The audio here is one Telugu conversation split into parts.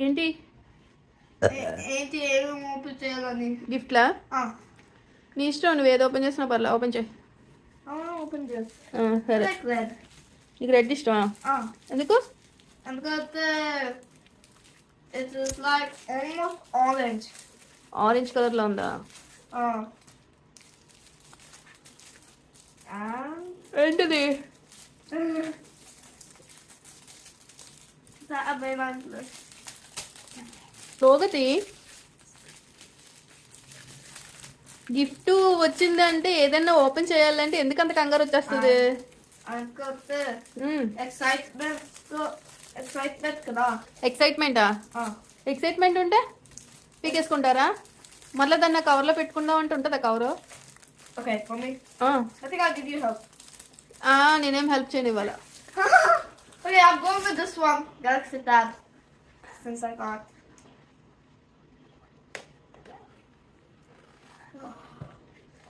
ఏంటి? ఏంటి ఏమేమి ఓపెన్ చేయాలని? గిఫ్ట్లా? నీ ఇష్టం నువ్వు ఏది ఓపెన్ చేసినా పర్లే ఓపెన్ చేయి. ఓపెన్ ఆ, సరే. లైక్ రెడ్ నీకు రెడ్ ఇష్టమా? ఎందుకు? ఎందుకంటే is like almost orange. Orange కలర్లో ఉందా? ఏంటిది? Nice ఒకటి గిఫ్ట్ వచ్చిందంటే ఏదైనా ఓపెన్ చేయాలంటే ఎందుకంత కంగారు వచ్చేస్తుంది? ఎక్సైట్మెంటా ఎక్సైట్మెంట్? ఉంటే పీకేసుకుంటారా? మళ్ళీ దాన్ని కవర్లో పెట్టుకుందాం అంటే ఉంటుందా కవర్? నేనేం హెల్ప్ చేయను ఇవాళ. Okay, I'm going with this.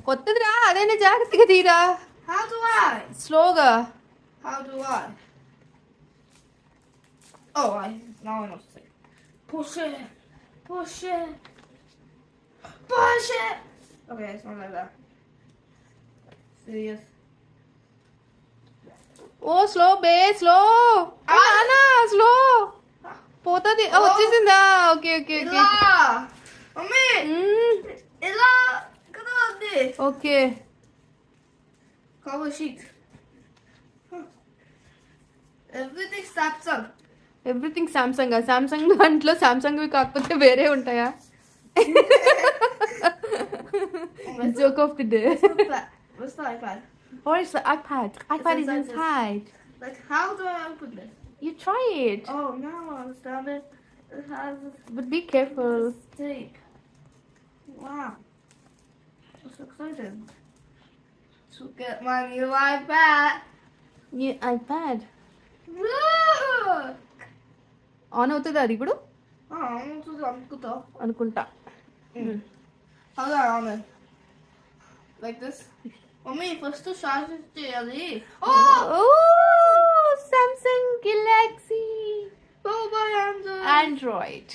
కొత్తదిరా అదైనా జాగ్రత్తగా తీరా how do I స్లోగా how do I oh I now I know to say push it push it push it okay it's not like that serious oh slow బే స్లో స్లో పోతుంది ఆ, వచ్చేసిందా ఓకే ఓకే ఓకే ఉంది okay cover sheet everything Samsung everything Samsung Samsung దాంట్లో సామ్సంగ్ కాకపోతే వేరే ఉంటాయా joke of the day What's that? What's the iPad? Or it's the iPad. iPad is inside this. inside. Like, how do I open this? You try it. Oh, now I understand it. It has But be careful. a tape. Wow. Exciting. To get my new iPad. Yeah, iPad. Look! On అవుతుంది అది ఇప్పుడు Oh. అనుకుంటా it? Like this? Mommy, first to charge it చేయాలి. Oh! Oh Samsung Galaxy Oh, my Android. Android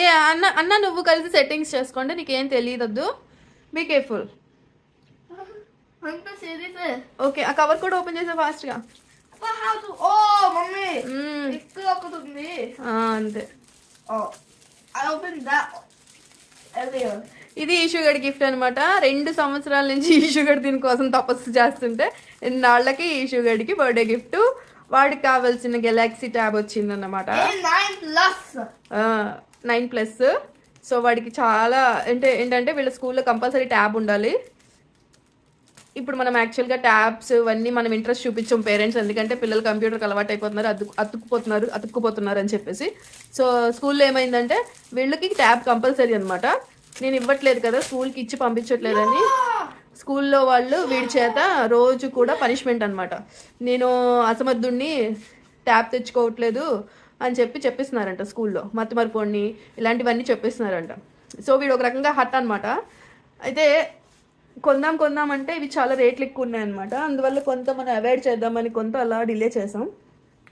ఏ అన్న అన్న నువ్వు కలిసి సెట్టింగ్స్ చేసుకోండి నీకేం తెలియదద్దు. Be careful. ఓకే ఆ కవర్ కూడా ఓపెన్ చేసా ఫాస్ట్గా అంతే. ఇది ఈషుగడ్ గిఫ్ట్ అనమాట రెండు సంవత్సరాల నుంచి ఈషుగడ్ దీనికోసం తపస్సు చేస్తుంటే ఇన్నాళ్ళకి ఈషుగడికి బర్త్డే గిఫ్ట్ వాడికి కావాల్సిన గెలాక్సీ ట్యాబ్ వచ్చిందన్నమాట. A9 plus. Nine plus so వాడికి చాలా అంటే ఏంటంటే వీళ్ళ స్కూల్లో కంపల్సరీ ట్యాబ్ ఉండాలి. ఇప్పుడు మనం యాక్చువల్గా ట్యాబ్స్ ఇవన్నీ మనం ఇంట్రెస్ట్ చూపించాం పేరెంట్స్ ఎందుకంటే పిల్లలు కంప్యూటర్కి అలవాటు అయిపోతున్నారు అతుకు అతుక్కుపోతున్నారు అతుక్కుపోతున్నారు అని చెప్పేసి. సో స్కూల్లో ఏమైందంటే వీళ్ళకి ట్యాబ్ కంపల్సరీ అనమాట నేను ఇవ్వట్లేదు కదా స్కూల్కి ఇచ్చి పంపించట్లేదని. స్కూల్లో వాళ్ళు వీడి చేత రోజు కూడా పనిష్మెంట్ అనమాట నేను అసమర్థుణ్ణి ట్యాబ్ తెచ్చుకోవట్లేదు. అని చెప్పి చెప్పిస్తున్నారంట స్కూల్లో. మత్తు మరిపోండి ఇలాంటివన్నీ చెప్పిస్తున్నారంట. సో వీడు ఒక రకంగా హట్ అనమాట అయితే కొందాం కొందాం అంటే ఇవి చాలా రేట్లు ఎక్కువ ఉన్నాయన్నమాట. అందువల్ల కొంత మనం అవాయిడ్ చేద్దామని కొంత అలా డిలే చేసాం.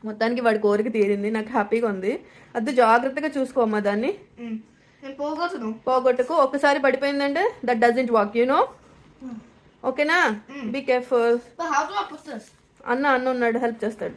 మొత్తానికి వాడి కోరిక తీరింది. నాకు హ్యాపీగా ఉంది. అది జాగ్రత్తగా చూసుకోమ్మా దాన్ని. పోగొట్టును. పోగొట్టుకు. ఒక్కసారి పడిపోయిందంటే that doesn't walk you know? ఓకేనా? Be careful? అన్న అన్న ఉన్నాడు. హెల్ప్ చేస్తాడు.